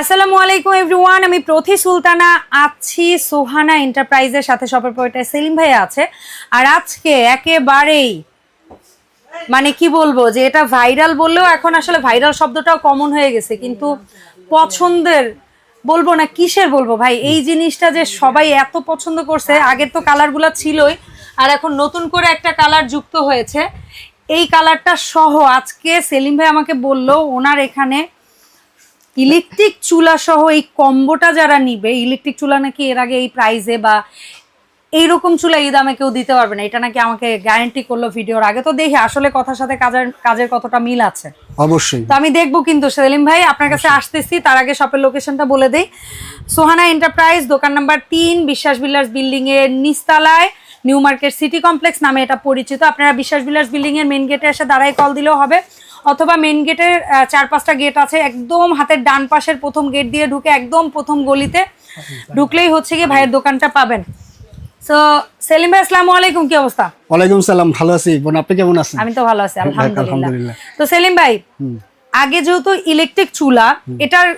আসসালামু আলাইকুম এভরিওয়ান আমি প্রথি সুলতানা, আছি সোহানা এন্টারপ্রাইজের সাথে সবার পরিটায় সেলিম ভাই আছে। আর আজকে একেবারেই মানে কি বলব, যে এটা ভাইরাল বললেও এখন আসলে ভাইরাল শব্দটাও কমন হয়ে গেছে, কিন্তু পছন্দের বলব না, কিসের বলব ভাই? এই জিনিসটা যে সবাই এত পছন্দ করছে, আগের তো কালারগুলো ছিলই, আর এখন নতুন করে একটা কালার যুক্ত হয়েছে। এই কালারটা সহ আজকে সেলিম ভাই আমাকে বলল, ওনার এখানে ইলেকট্রিক চুলা সহ এই কম্বোটা যারা নিবে ইলেকট্রিক চুলা নাকি এর আগে এই প্রাইসে বা এইরকম চুলা এই দামে কেউ দিতে পারবে না এটা নাকি আমাকে গ্যারান্টি করল ভিডিওর আগে। তো দেখি আসলে কথার সাথে কাজের কাজের কতটা মিল আছে। অবশ্যই। তো আমি দেখব কিন্তু সেলিম ভাই আপনার কাছে আসতেছি তার আগে শপের লোকেশনটা বলে দেই। সোহানা এন্টারপ্রাইজ দোকান নাম্বার তিন বিশ্বাস বিল্ডার্স বিল্ডিং এর নিচতলায় নিউ মার্কেট সিটি কমপ্লেক্স নামে এটা পরিচিত। আপনারা বিশ্বাস বিল্ডার্স বিল্ডিং এর মেন গেটে এসে দাঁড়ায় কল দিলেও হবে। অথবা মেন গেটের চার পাঁচটা গেট আছে একদম হাতের ডান পাশের প্রথম গেট দিয়ে ঢুকে একদম প্রথম গলিতে ঢুকলেই হচ্ছে গিয়ে ভাইয়ের দোকানটা পাবেন। সেলিম ভাই আসসালামু আলাইকুম কি অবস্থা? ওয়ালাইকুম সালাম ভালো আছি। বোন আপনি কেমন আছেন? আমি তো ভালো আছি আলহামদুলিল্লাহ। আলহামদুলিল্লাহ। তো সেলিম ভাই আগে যেহেতু ইলেকট্রিক চুলা এটার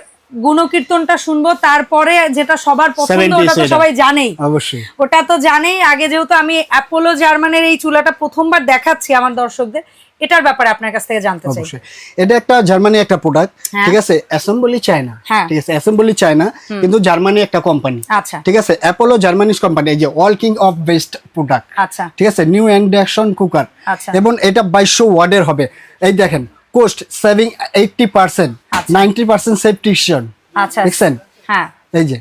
গুণকীর্তনটা শুনব তারপরে যেটা সবার পছন্দ ওটা তো সবাই জানেই। অবশ্যই। ওটা তো জানেই আগে যেহেতু আমি অ্যাপোলো জার্মানের এই চুলাটা প্রথমবার দেখাচ্ছি আমার দর্শকদের এটার ব্যাপারে আপনার কাছ থেকে জানতে চাই। এটা একটা জার্মানি একটা প্রোডাক্ট হ্যাঁ। ঠিক আছে? Assembly China. ঠিক আছে? অ্যাসেম্বলি চায়না কিন্তু জার্মানি একটা কোম্পানি আচ্ছা। ঠিক আছে? অ্যাপোলো জার্মানিস কোম্পানি এই যে all king of best product আচ্ছা। ঠিক আছে? New induction cooker. এবং এটা বাইশশো ওয়ার্ডের হবে। এই দেখেন cost saving eighty percent. Ninety percent সেফটিশন আচ্ছা। দেখছেন? হ্যাঁ। এই যে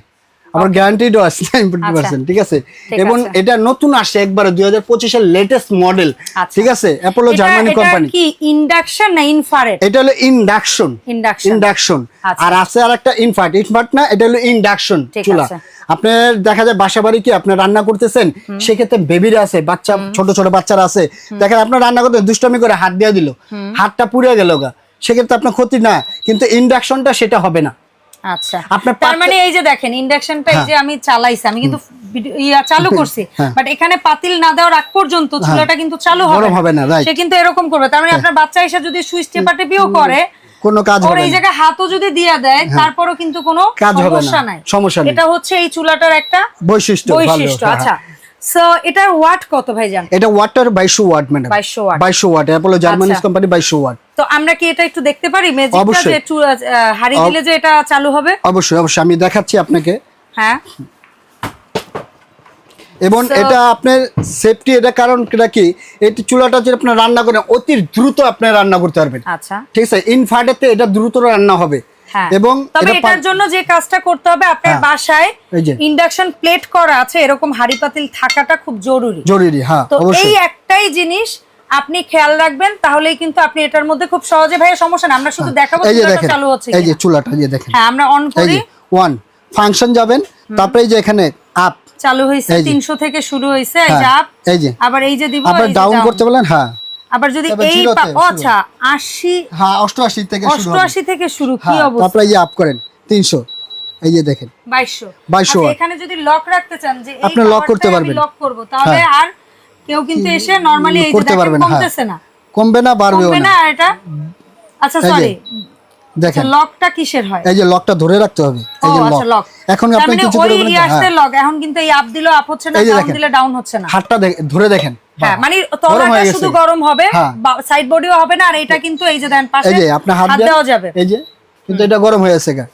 আমার গ্যারান্টিডও আছে নাইনটি পার্সেন্ট ঠিক আছে? এবং এটা নতুন আসছে একবারে দুই হাজার পঁচিশের লেটেস্ট মডেল আচ্ছা। ঠিক আছে? অ্যাপোলো জার্মানি কোম্পানি কি ইন্ডাকশন না ইনফারেট এটা হলো ইন্ডাকশন ইন্ডাকশন ইন্ডাকশন আচ্ছা। আর আছে আর একটা ইনফার্ট ইনফার্ট না এটা হলো ইন্ডাকশন চুলা। আপনার দেখা যায় বাসা বাড়ি কি আপনি রান্না করতেছেন সেক্ষেত্রে বেবিরা আছে বাচ্চা ছোট ছোট বাচ্চারা আছে। দেখেন আপনার রান্না করতে দুষ্টমি করে হাত দিয়ে দিল। হাতটা পুড়ে গেল গা। সেক্ষেত্রে আপনার ক্ষতি না কিন্তু ইন্ডাকশনটা সেটা হবে না। আচ্ছা। আপনার তার মানে এই যে দেখেন ইন্ডাকশনটা এই যে আমি চালাইছি আমি কিন্তু ইয়া চালু করছি হ্যাঁ। বাট এখানে পাতিল না দেওয়ার আগ পর্যন্ত চুলাটা কিন্তু চালু হবে হবে না, সে কিন্তু এরকম করবে। তার মানে আপনার বাচ্চা এসে যদি সুইচ টেপা টেপিও করে কোনো কাজ হবে এই জায়গায় হাতও যদি দিয়ে দেয় তারপরও কিন্তু কোনো সমস্যা নাই। সমস্যা। এটা হচ্ছে এই চুলাটার একটা বৈশিষ্ট্য বৈশিষ্ট্য। হ্যাঁ, আচ্ছা। সো এটার ওয়াট কত ভাইজান? এটা ওয়াটার বাইশো ওয়াট ম্যাডাম 2200 watt। বাইশো ওয়াট অ্যাপোলো জার্মানিস আচ্ছা। কোম্পানি বাইশো ওয়াট তো আমরা কি এটা একটু দেখতে পারি? ম্যাজিকটা যে চু- আহ, দিলে যে এটা চালু হবে? অবশ্যই অবশ্যই। আমি দেখাচ্ছি আপনাকে। হ্যাঁ। এবং এটা আপনার সেফটি এটা কারণ এটা কি? এই চুলাটা যদি আপনার রান্না করেন অতি দ্রুত আপনি রান্না করতে পারবেন। আচ্ছা। ঠিক আছে? ইনভার্টারতে এটা দ্রুত রান্না হবে। এবং তবে এটার জন্য যে কাজটা করতে হবে আপনার হ্যাঁ। বাসায় ইন্ডাকশন প্লেট করা আছে এরকম হাড়ি পাতিল থাকাটা খুব জরুরি। জরুরি হ্যাঁ তো এই একটাই জিনিস আপনি খেয়াল রাখবেন তাহলেই কিন্তু আপনি এটার মধ্যে খুব সহজে ভাইয়া সমস্যা না আমরা শুধু দেখাবো চুলাটা চালু হচ্ছে এই যে চুলাটা এই যে দেখেন। হ্যাঁ আমরা অন করি। ওয়ান ফাংশন যাবেন তারপরে এই যে এখানে আপ চালু হয়েছে এই যে। তিনশো থেকে শুরু হয়েছে এই যে হ্যাঁ, আপ এই যে। আবার এই যে দিব আবার ডাউন। করতে বলেন হ্যাঁ। আবার যদি এই। আচ্ছা আশি হ্যাঁ অষ্টআশি থেকে শুরু হবে। অষ্টআশি থেকে শুরু কি হ্যাঁ অবস্থা? তারপরে এই আপ করেন তিনশো। এই যে দেখেন। বাইশশো। 2200 আচ্ছা, এখানে যদি লক রাখতে চান যে এই আপনি lock করতে পারবেন। লক করব তাহলে হ্যাঁ। আর কেউ কিন্তু এসে নরমালি এই যে হ্যাঁ। কমতেছে না। কমবে না বাড়বেও কমবে না। আর এটা? আচ্ছা সরি দেখেন। লকটা কিসের হয়? এই যে লকটা ধরে রাখতে হবে। এই যে আচ্ছা লক লক এখন আপনি মানে কিছু করে বলেন হ্যাঁ। লক এখন কিন্তু এই আপ দিলেও আপ হচ্ছে না ডাউন দিলে ডাউন হচ্ছে না। হাতটা ধরে দেখেন। হ্যাঁ মানে তলাটা হয়ে। শুধু গরম হবে হ্যাঁ। সাইড বডিও হবে না আর এটা কিন্তু এই যে দেন পাশে এই যে আপনার হাত দেওয়া যাবে। এই যে কিন্তু এটা গরম হয়ে আছে গা।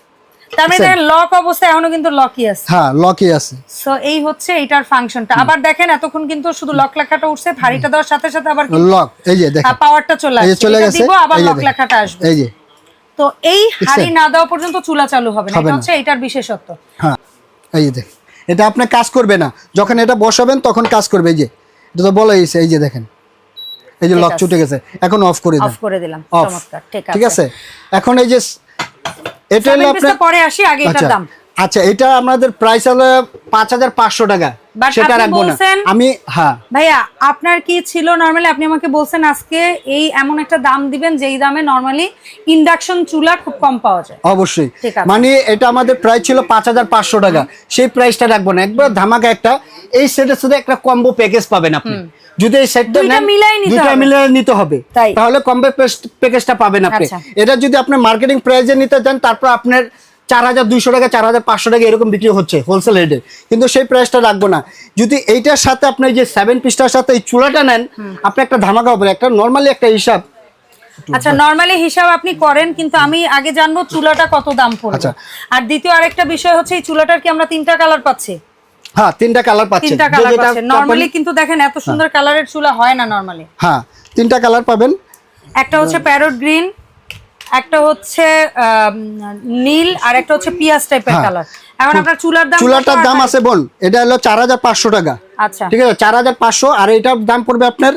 তার মানে লক অবস্থায় এখনও কিন্তু লকই আছে। হ্যাঁ লকই আছে। সো এই হচ্ছে এটার ফাংশনটা আবার দেখেন এতক্ষণ কিন্তু শুধু লক লেখাটা উঠছে ভারীটা দেওয়ার সাথে সাথে আবার লক এই যে দেখেন। পাওয়ারটা চলে আসছে। চলে গেছে। আবার লক লেখাটা আসবে। এই যে। তো এই হাড়ি না দেওয়া পর্যন্ত চুলা চালু হবে না এটা হচ্ছে এটার বিশেষত্ব। হ্যাঁ এই যে দেখেন এটা আপনি কাজ করবে না। যখন এটা বসাবেন তখন কাজ করবে এই যে এটা তো বলা হয়েছে এই যে দেখেন। এই যে লক ছুটে গেছে এখন অফ করে দেন। অফ করে দিলাম চমৎকার ঠিক ঠিক আছে। এখন এই যে এটা হলো আপনার পরে আসি আগে এটার আচ্ছা দাম। আচ্ছা এটা আমাদের প্রাইস হলো পাঁচ হাজার পাঁচশো টাকা। সেটা রাখব না। আমি হ্যাঁ। ভাইয়া আপনার কি ছিল নরমালি আপনি আমাকে বলছেন আজকে এই এমন একটা দাম দিবেন যেই দামে নরমালি ইন্ডাকশন চুলা খুব কম পাওয়া যায়। অবশ্যই। মানে এটা আমাদের প্রাইস ছিল পাঁচ হাজার পাঁচশো টাকা। সেই প্রাইসটা রাখব না। একবার ধামাকা একটা এই সেটের সাথে একটা কম্বো প্যাকেজ পাবেন আপনি। যদি এই সেটটা দুইটা মিলাই নিতে হবে। নিতে হবে। তাই। তাহলে কম্বো প্যাকেজটা পাবেন আপনি। আচ্ছা। এটা যদি আপনি মার্কেটিং প্রাইসে নিতে চান তারপর আপনার চার হাজার দুইশো টাকা চার হাজার পাঁচশো টাকা এরকম বিক্রি হচ্ছে হোলসেল রেটে কিন্তু সেই প্রাইসটা রাখব না। যদি এইটার সাথে আপনি যে সেভেন পিসটার সাথে এই চুলাটা নেন আপনি একটা ধামাকা হবে একটা নর্মালি একটা হিসাব। আচ্ছা নরমালি হিসাব আপনি করেন কিন্তু আমি আগে জানব চুলাটা কত দাম পড়বে। আচ্ছা। আর দ্বিতীয় আরেকটা বিষয় হচ্ছে এই চুলাটার কি আমরা তিনটা কালার পাচ্ছি? হ্যাঁ তিনটা কালার পাচ্ছেন তিনটা কালার যেটা পাচ্ছেন নরমালি কিন্তু দেখেন এত সুন্দর কালারের চুলা হয় না নরমালি হ্যাঁ তিনটা কালার পাবেন। একটা হচ্ছে প্যারট গ্রিন একটা হচ্ছে নীল আর একটা হচ্ছে পিয়াজ টাইপের হ্যাঁ। কালার। এখন আপনার চুলার দাম চুলাটার দাম আছে বোন? এটা হলো চার হাজার পাঁচশো টাকা। আচ্ছা। ঠিক আছে চার হাজার পাঁচশো আর এটার দাম পড়বে আপনার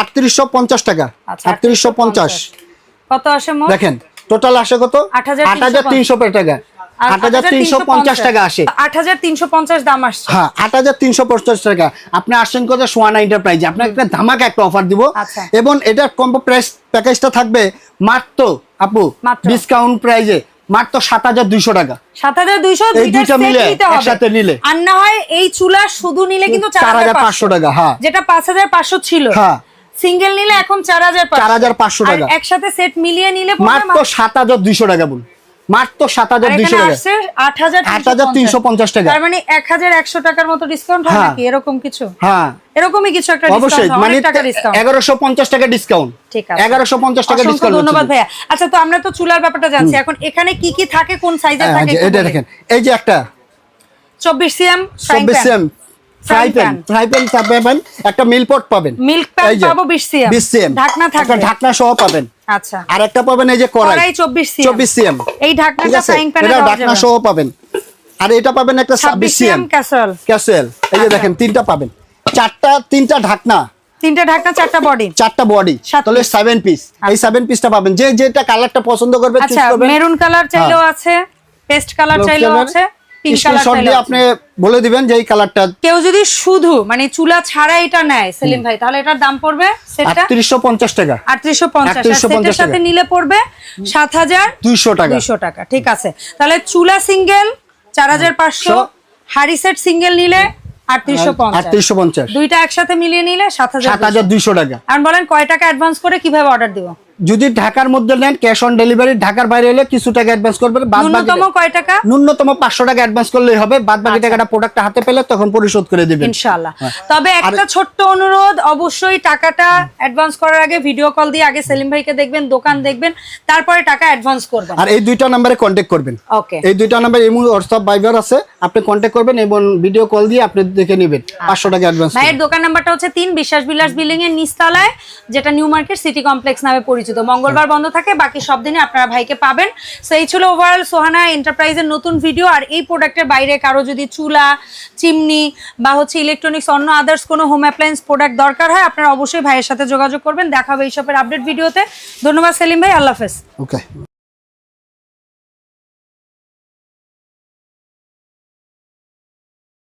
আটত্রিশশো পঞ্চাশ টাকা। আচ্ছা আটত্রিশশো পঞ্চাশ। কত আসে মোট? দেখেন টোটাল আসে কত? 8,350 আট হাজার তিনশো টাকা। হাজার টাকা আসে। হাজার দাম আসছে। হ্যাঁ আট হাজার তিনশো পঞ্চাশ টাকা। আপনি আসছেন কত? সোয়ানা এন্টারপ্রাইজে। আপনাকে একটা ধামাকা একটা অফার দিব। আচ্ছা। এবং এটার কম্বো প্রাইস প্যাকেজটা থাকবে মাত্র আপু ডিসকাউন্ট প্রাইজে মাত্র সাত হাজার দুইশো টাকা। সাত হাজার দুইশো এই দুইটা মিলে একসাথে নিলে। আর না হয় এই চুলা শুধু নিলে কিন্তু চার হাজার পাঁচশো। টাকা হ্যাঁ। যেটা পাঁচ হাজার পাঁচশো ছিল। হ্যাঁ। সিঙ্গেল নিলে এখন চার হাজার 4,500 টাকা। একসাথে সেট মিলিয়ে নিলে মাত্র সাত হাজার দুইশো টাকা বলুন। মাত্র সাত হাজার দুইশো আট হাজার তিনশো পঞ্চাশ। টাকা। তার মানে এক হাজার একশো টাকার মতো ডিসকাউন্ট হয়। নাকি এরকম কিছু? হ্যাঁ। এরকমই কিছু একটা অবশ্যই মানে এগারোশো পঞ্চাশ টাকা ডিসকাউন্ট ঠিক আছে। এগারোশো পঞ্চাশ টাকা ডিসকাউন্ট ধন্যবাদ ভাইয়া। আচ্ছা তো আমরা তো চুলার ব্যাপারটা জানছি। এখন এখানে কি কি থাকে কোন সাইজের থাকে হ্যাঁ, এটা দেখেন। এই যে একটা। চব্বিশ সিএম চব্বিশ CM. Fry pan fry pan পাবেন একটা মিল পট পাবেন। মিল্ক প্যান পাবো বিশ সিএম 20 সিএম ঢাকনা একটা থাকবে। ঢাকনা সহ পাবেন। আচ্ছা। আর একটা পাবেন এই যে কড়াই। কড়াই চব্বিশ সিএম চব্বিশ সিএম এই ঢাকনাটা ফ্রাইং প্যানে এটা ঢাকনা সহ পাবেন। আর এটা পাবেন একটা ছাব্বিশ ছাব্বিশ সিএম ক্যাসেল এই যে আচ্ছা। দেখেন তিনটা পাবেন। চারটা তিনটা ঢাকনা। তিনটে ঢাকনা চারটা বডি চারটা বডি তাহলে সেভেন পিস এই সেভেন পিসটা পাবেন। যে যেটা কালারটা পছন্দ করবে চুজ আচ্ছা করবেন। মেরুন কালার চাইলেও আছে পেস্ট কালার চাইলেও আছে। স্ক্রিনশট দিয়ে আপনি বলে দিবেন যে এই কালারটা কেউ যদি শুধু মানে চুলা ছাড়া এটা নেয় সেলিম ভাই তাহলে এটার দাম পড়বে সেটা? টাকা। 3850 সেটের সাথে নিলে পড়বে সাত হাজার দুইশো টাকা। দুইশো টাকা ঠিক আছে। তাহলে চুলা সিঙ্গেল চার হাজার পাঁচশো। হাড়ি সেট সিঙ্গেল নিলে আটত্রিশশো পঞ্চাশ। আটত্রিশশো পঞ্চাশ। দুইটা একসাথে মিলিয়ে নিলে সাত হাজার সাত হাজার দুইশো টাকা। আর বলেন কয় টাকা অ্যাডভান্স করে কীভাবে অর্ডার দিব? যদি ঢাকার মধ্যে নেন ক্যাশ অন ডেলিভারি ঢাকার বাইরে হলে কিছু টাকা অ্যাডভান্স করবেন ন্যূনতম কয় টাকা? ন্যূনতম পাঁচশো টাকা অ্যাডভান্স করলেই হবে বাদ বাকি আচ্ছা। টাকাটা প্রোডাক্টটা হাতে পেলে তখন পরিশোধ করে দিবেন। ইনশাআল্লাহ। তবে একটা ছোট্ট অনুরোধ অবশ্যই টাকাটা অ্যাডভান্স করার আগে ভিডিও কল দিয়ে আগে সেলিম ভাইকে দেখবেন দোকান দেখবেন তারপরে টাকা অ্যাডভান্স করবেন। আর এই দুইটা নম্বরে কন্ট্যাক্ট করবেন। ওকে এই দুইটা নাম্বার এমন হোয়াটসঅ্যাপ ভাইবার আছে আপনি কন্ট্যাক্ট করবেন এবং ভিডিও কল দিয়ে আপনি দেখে নেবেন পাঁচশো টাকা অ্যাডভান্স ভাইয়ের দোকান নাম্বারটা হচ্ছে তিন বিশ্বাস বিলাস বিল্ডিং এর নিচতলায় যেটা নিউ মার্কেট সিটি কমপ্লেক্স নামে পরিচিত। মঙ্গলবার বন্ধ থাকে, বাকি সব দিনে আপনারা ভাইকে পাবেন। সেই ছিল ওভারঅল সোহানা এন্টারপ্রাইজের নতুন ভিডিও আর এই প্রোডাক্টের বাইরে কারও যদি চুলা, চিমনি বা হচ্ছে ইলেকট্রনিক্স অন্য আদার্স কোনো হোম অ্যাপ্লায়েন্স প্রোডাক্ট দরকার হয়, আপনারা অবশ্যই ভাইয়ের সাথে যোগাযোগ করবেন। দেখাবে এইসবের আপডেট ভিডিওতে ধন্যবাদ সেলিম ভাই, আল্লাহ হাফেজ। ওকে